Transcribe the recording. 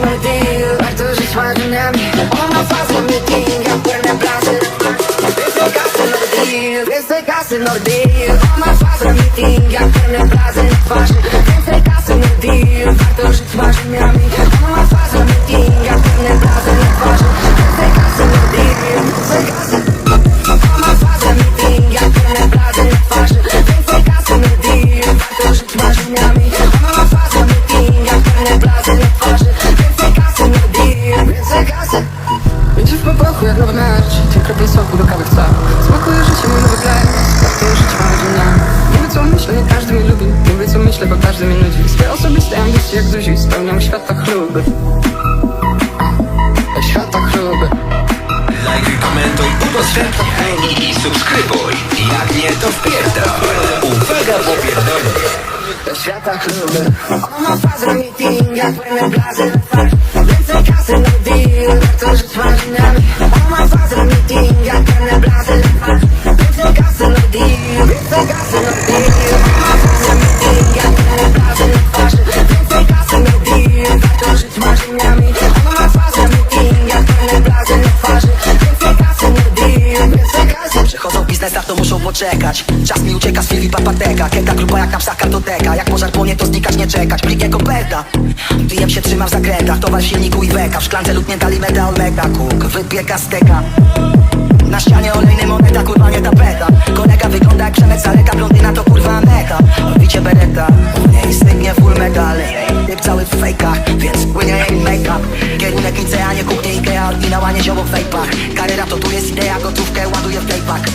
my deal Like to żyć marynami Ona fazę meeting, ja piernę blazer Więcej kasy no deal Więcej kasy no deal Ona fazę meeting, ja piernę blazer Więcej kasy no deal Warto żyć marzeniami Popachu jak nowy krople soku do kawy chcę Smakuje życie, mój nowy play Warto żyć marzeniami Nie. Wiem co myślę, nie każdy mnie lubi. Nie wiem co myślę, bo każdy mnie nudzi. Swoje osobiste ambicje jak duzi Spełniam świata chluby. Świata chluby. Lajkuj, komentuj, udostępniaj i subskrybuj. Jak nie, to wpierdol. Uwaga, do świata chluby. Ona faza meeting, jak na twarzy Więcej kasy no deal, warto żyć Ona faza meeting, jak biznes to muszą poczekać. Czas mi ucieka z filip apateka Kęta grupa jak na psa kartoteka Jak pożar płonie to znikać nie czekać. Plik jako perda. Się trzymam w zakrętach. Towar w silniku i weka. W szklance lutnięta limeta olmeta Kuk. Wypieka steka. Na ścianie olejny moneta, kurwa nie tapeta. Kolega wygląda jak Przemek Zaleta, blondyna to kurwa meta Bicie bereta, u niej stygnie full metal. Typ cały w fejkach, więc płynie jej make-up. Kierunek Nicea, nie kuchnie Ikea, oryginała nie zioło w fejpach. Karera to tu jest idea, gotówkę ładuję w playback